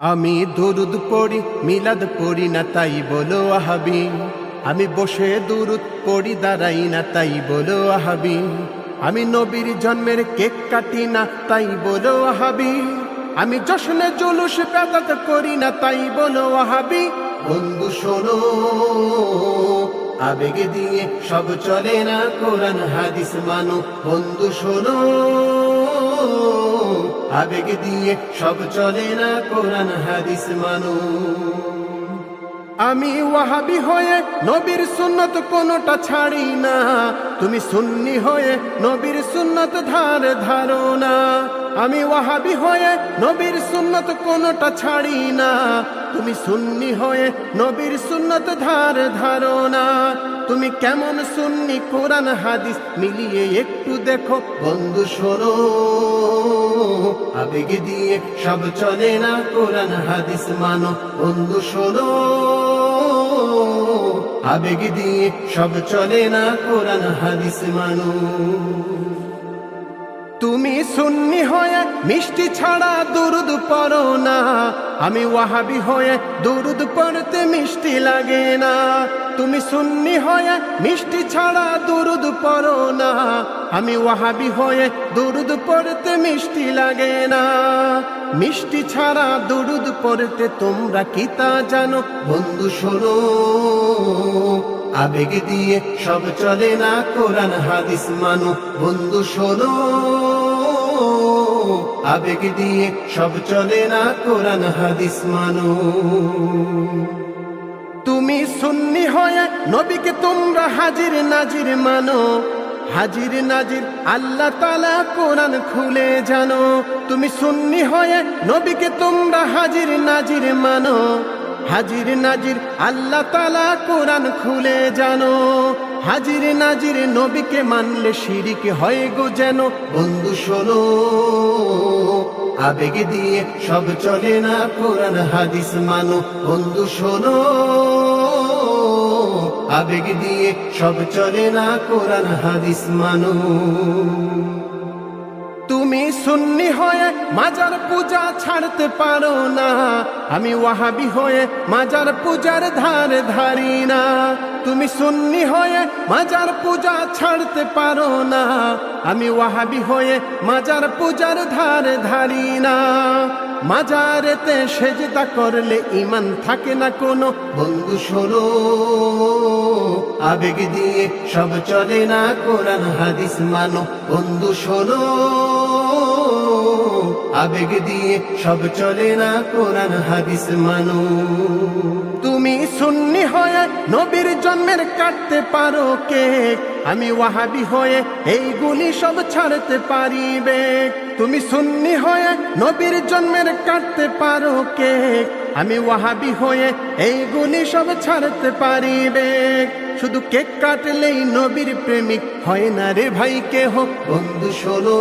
আমি দুরুদ পড়ি, মিলাদ পড়ি না, তাই বলো আহাবি। আমি বসে দুরুদ পড়ি, দাঁড়াই না, তাই বলো আহাবি। আমি নবীর জন্মের কেক কাটি না, তাই বলো আহাবি। আমি জশনে জুলুস বেদাত করি না, তাই বলো আহাবি। বন্ধু, শোনো, আবেগে দিয়ে সব চলে না, কোরআন, হাদিস মানো। বন্ধু, শোনো আবেগ দিয়ে সব চলে না কোরআন, হাদিস মানো। আমি ওয়াহাবি হয়ে নবীর সুন্নত কোনটা ছাড়ি না। তুমি সুন্নি হয়ে নবীর সুন্নত ধার ধারো না। আমি ওয়াহাবি হয়ে নবীর সুন্নত কোনটা ছাড়ি না। তুমি সুন্নি হয়ে নবীর সুন্নত ধার ধারো না। তুমি কেমন সুন্নি, কোরআন, হাদিস মিলিয়ে একটু দেখো, বন্ধু শোনো। আবেগ দিয়ে সব চলে না, কোরআন, হাদিস মানো। বন্ধু, শোনো। আবেগ দিয়ে সব চলে না, কোরআন, হাদিস মানো। তুমি সুন্নি হয়ে, মিষ্টি ছাড়া দুরুদ পড়ো না। আমি ওয়াহাবি হয়ে, দুরুদ পড়তে মিষ্টি লাগে না। তুমি সুন্নি হয়ে, মিষ্টি ছাড়া দুরুদ পড়ো না। আমি ওয়াহাবি হয়ে দুরুদ পড়তে মিষ্টি লাগে না। মিষ্টি ছাড়া দুরুদ পড়তে তোমরা কি তা জানো? বন্ধু, শোনো। আবেগ দিয়ে সব চলে না, কোরআন, হাদিস মানো। বন্ধু, শোনো। আবেগ দিয়ে সব চলে না, কোরআন, হাদিস মানো। তুমি সুন্নি হয়ে নবীকে তোমরা হাজির নাজির মানো। হাজির নাজির আল্লাহ তালা কোরআন খুলে জানো। তুমি সুন্নি হয়ে নবীকে তোমরা হাজির নাজির মানো। হাজির নাজির আল্লাহ তালা কোরআন খুলে জানো। হাজির নাজির নবীকে মানলে শিরিক হয় গো যেন। বন্ধু, শোনো, আবেগ দিয়ে সব চলে না, কোরআন, হাদিস মানো। বন্ধু, শোনো আবেগ দিয়ে সব চলে না, কোরআন, হাদিস মানো। তুমি সুন্নি হয়ে মাজার পূজা ছাড়তে পারো না, আমি ওয়াহাবি হয়ে মাজার পূজার ধার ধারি না। তুমি সুন্নি হয়ে মাজার পূজা ছাড়তে পারো না। আমি ওয়াহাবি হয়ে মাজার পূজার ধার ধারি না। মাজারেতে সেজদা করলে ইমান থাকে না কোনো বন্ধু শোনো। আবেগ দিয়ে সব চলে না, কোরআন হাদিস মানো বন্ধু শোনো। আবেগ দিয়ে সব চলে না, কোরআন, হাদিস মানো। তুমি সুন্নি হয়ে নবীর জন্মের কাটতে পারো কে? আমি ওয়াহাবি হয়ে এইগুলি সব ছাড়তে পারিবে। তুমি সুন্নি হয়ে নবীর জন্মের কাটতে পারো কে? আমি ওয়াহাবি হয়ে এইগুলি সব ছাড়তে পারিবে। শুধু কেক কাটলেই নবীর প্রেমিক হয় না রে ভাই কেহ? বন্ধু শোনো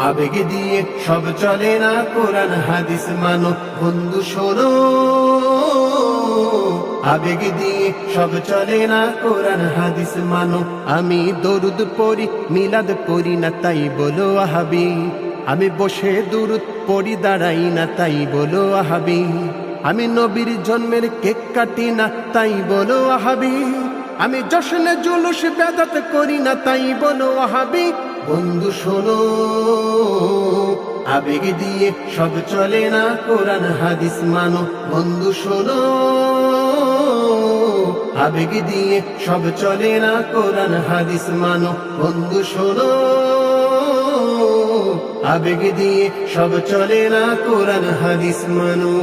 আবেগ দিয়ে সব চলে না, কোরআন, হাদিস মানো। বন্ধু, শোনো। আবেগ দিয়ে সব চলে না, কোরআন, হাদিস মানো। আমি দরুদ পড়ি, মিলাদ পড়ি না, তাই বলো, আহাবি। আমি বসে দুরুদ পড়ি, দাঁড়াই না, তাই বলো, আহাবি। আমি নবীর জন্মের কেক কাটি না, তাই বলো, আহাবি। আমি জশনে জুলুস, বেদাত করি না, তাই বলো, আহাবি। বন্ধু শোনো, আবেগ দিয়ে সব চলে না, কোরআন, হাদিস মানো। বন্ধু শোনো, আবেগ দিয়ে সব চলে না, কোরআন, হাদিস মানো। বন্ধু শোনো, আবেগ দিয়ে সব চলে না, কোরআন, হাদিস মানো।